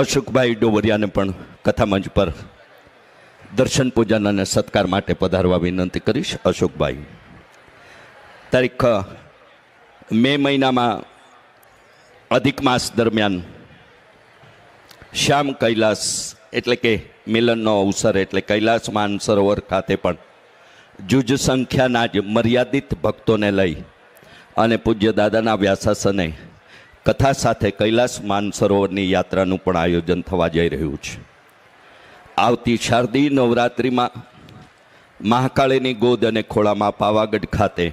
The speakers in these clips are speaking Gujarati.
અશોકભાઈ ડોવરિયાને પણ કથામંચ પર દર્શન પૂજન અને સત્કાર માટે પધારવા વિનંતી કરીશ. અશોકભાઈ, તારીખ મે મહિનામાં અધિક માસ દરમિયાન શ્યામ કૈલાસ એટલે કે મિલનનો અવસર એટલે કૈલાસ માન સરોવર ખાતે પણ જુજ સંખ્યાના જ મર્યાદિત ભક્તોને લઈ અને પૂજ્ય દાદાના વ્યાસાસને કથા સાથે કૈલાસ માનસરોવરની યાત્રાનું પણ આયોજન થવા જઈ રહ્યું છે. આવતી શારદી નવરાત્રિમાં મહાકાળીની ગોદ અને ખોળામાં પાવાગઢ ખાતે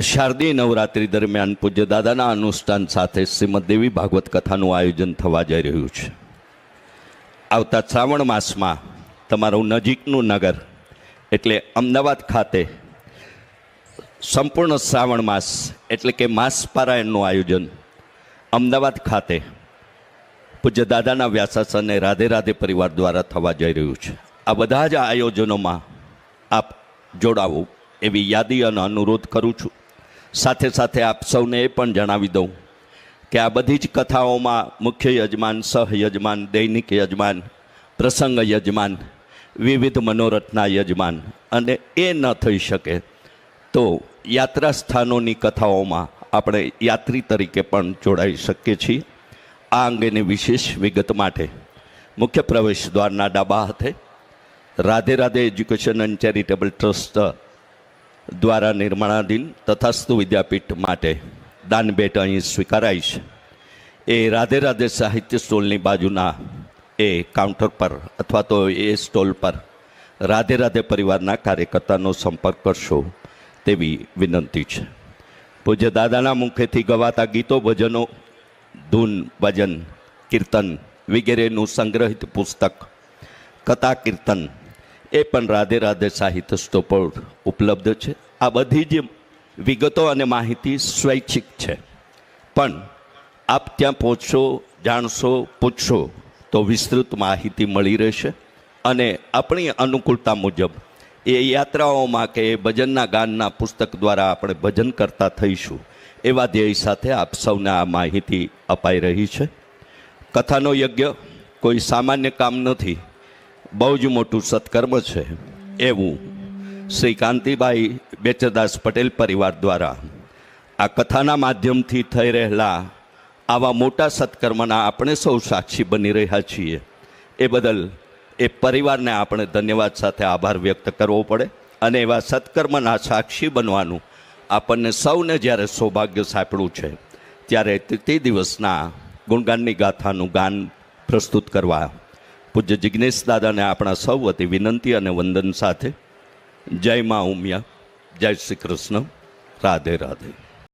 શારદીય નવરાત્રિ દરમિયાન પૂજ્ય દાદાના અનુષ્ઠાન સાથે શ્રીમદ દેવી ભાગવત કથાનું આયોજન થવા જઈ રહ્યું છે. આવતા શ્રાવણ માસમાં તમારું નજીકનું નગર એટલે અમદાવાદ ખાતે સંપૂર્ણ શ્રાવણ માસ, એટલે કે માસ પારાયણનું આયોજન અમદાવાદ ખાતે પૂજ્ય દાદાના વ્યાસાસને રાધે રાધે પરિવાર દ્વારા થવા જઈ રહ્યું છે. આ બધા જ આયોજનોમાં આપ જોડાવો એવી યાદી અને અનુરોધ કરું છું. સાથે સાથે આપ સૌને એ પણ જણાવી દઉં કે આ બધી જ કથાઓમાં મુખ્ય યજમાન સહયજમાન દૈનિક યજમાન, પ્રસંગ યજમાન, વિવિધ મનોરથના યજમાન અને એ ન થઈ શકે તો યાત્રા સ્થાનોની કથાઓમાં આપણે યાત્રી તરીકે પણ જોડાઈ શકીએ છીએ. આ અંગેની વિશેષ વિગત માટે મુખ્ય પ્રવેશ દ્વારના ડાબા હાથે Radhe Radhe education and charitable trust દ્વારા નિર્માણાધીન તથાસ્તુ વિદ્યાપીઠ માટે દાન ભેટ અહીં સ્વીકારાઈ છે. એ રાધે રાધે સાહિત્ય સ્ટોલની બાજુના એ કાઉન્ટર પર અથવા તો એ સ્ટોલ પર રાધે રાધે પરિવારના કાર્યકર્તાનો સંપર્ક કરશો. તેવી વિનંતી છે. પૂજ્ય દાદાના મુખેથી ગવાતા ગીતો, ભજનો, ધૂન, ભજન, કીર્તન વગેરેનું સંગ્રહિત પુસ્તક, કથા, કીર્તન એ પણ રાધે રાધે સાહિત્ય સ્ટોર ઉપલબ્ધ છે. આ બધી જ વિગતો અને માહિતી સ્વૈચ્છિક છે. પણ આપ ત્યાં પહોંચશો, જાણશો, પૂછશો તો વિસ્તૃત માહિતી મળી રહેશે અને આપણી અનુકૂળતા મુજબ એ યાત્રાઓમાં કે એ ભજનના ગાનના પુસ્તક દ્વારા આપણે ભજન કરતા થઈશું, એવા ધ્યેય સાથે આપ સૌને આ માહિતી અપાઈ રહી છે. કથાનો યજ્ઞ કોઈ સામાન્ય કામ નથી, બહુ જ મોટું સત્કર્મ છે. એવું શ્રી કાંતિભાઈ બેચરદાસ પટેલ પરિવાર દ્વારા આ કથાના માધ્યમથી થઈ રહેલા આવા મોટા સત્કર્મના આપણે સૌ સાક્ષી બની રહ્યા છીએ. એ બદલ એ પરિવારને આપણે ધન્યવાદ સાથે આભાર વ્યક્ત કરવો પડે અને એવા સત્કર્મના સાક્ષી બનવાનું આપણને સૌને જ્યારે સૌભાગ્ય સાંપડ્યું છે, ત્યારે તે દિવસના ગુણગાનની ગાથાનું ગાન પ્રસ્તુત કરવા પૂજ્ય જિજ્ઞેશ દાદાને આપણા સૌ વતી વિનંતી અને વંદન સાથે જય મા ઉમિયા, જય શ્રી કૃષ્ણ, રાધે રાધે.